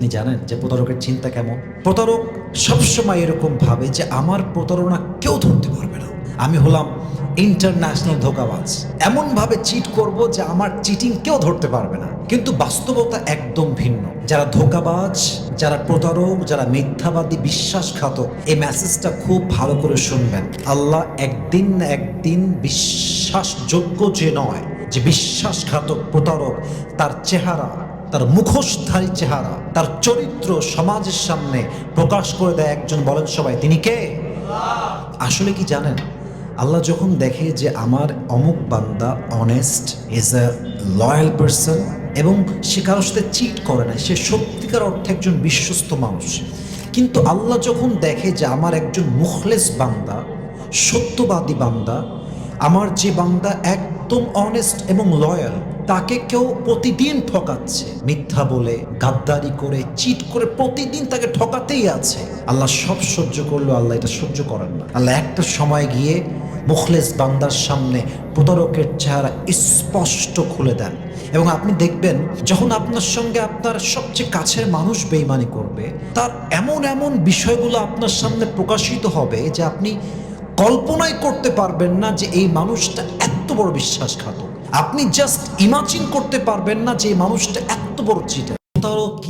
আপনি জানেন যে প্রতারকের চিন্তা কেমন? প্রতারক সবসময় এরকম ভাবে যে আমার প্রতারণা কেউ ধরতে পারবে না। আমি হলাম ইন্টারন্যাশনাল ধোকাবাজ। এমন ভাবে চিট করব যে আমার চিটিং কেউ ধরতে পারবে না। কিন্তু বাস্তবতা একদম ভিন্ন। যারা ধোকাবাজ, যারা প্রতারক, যারা মিথ্যাবাদী, বিশ্বাসঘাতক, এই মেসেজটা খুব ভালো করে শুনবেন। আল্লাহ একদিন না একদিন বিশ্বাসযোগ্য যে নয়, যে বিশ্বাসঘাতক প্রতারক, তার চেহারা তার মুখোশধারী চেহারা, তার চরিত্র সমাজের সামনে প্রকাশ করে দেয় একজন বলেন সবাই, তিনি কে? আসলে কি জানেন? আল্লাহ যখন দেখে যে আমার অমুক বান্দা honest is a loyal person এবং সে কারোর সাথে চিট করে না সে সত্যিকার অর্থে একজন বিশ্বস্ত মানুষ। কিন্তু আল্লাহ যখন দেখে যে আমার একজন মুখলেস বান্দা, সত্যবাদী বান্দা, আমার যে বান্দা একদম অনেস্ট এবং লয়াল তাকে কেউ প্রতিদিন ঠকাচ্ছে। মিথ্যা বলে, গাদ্দারি করে চিট করে প্রতিদিন তাকে ঠকাতেই আছে। আল্লাহ সব সহ্য করল আল্লাহ এটা সহ্য করেন না। আল্লাহ একটা সময় গিয়ে মুখলেস বান্দার সামনে প্রতারকের চেহারা স্পষ্ট খুলে দেন। এবং আপনি দেখবেন, যখন আপনার সঙ্গে আপনার সবচেয়ে কাছের মানুষ বেইমানি করবে, তার এমন এমন বিষয়গুলো আপনার সামনে প্রকাশিত হবে যে আপনি কল্পনাই করতে পারবেন না যে এই মানুষটা এত বড় বিশ্বাসঘাতক। আপনি জাস্ট ইমাজিন করতে পারবেন না যে মানুষটা এত বড় চিটার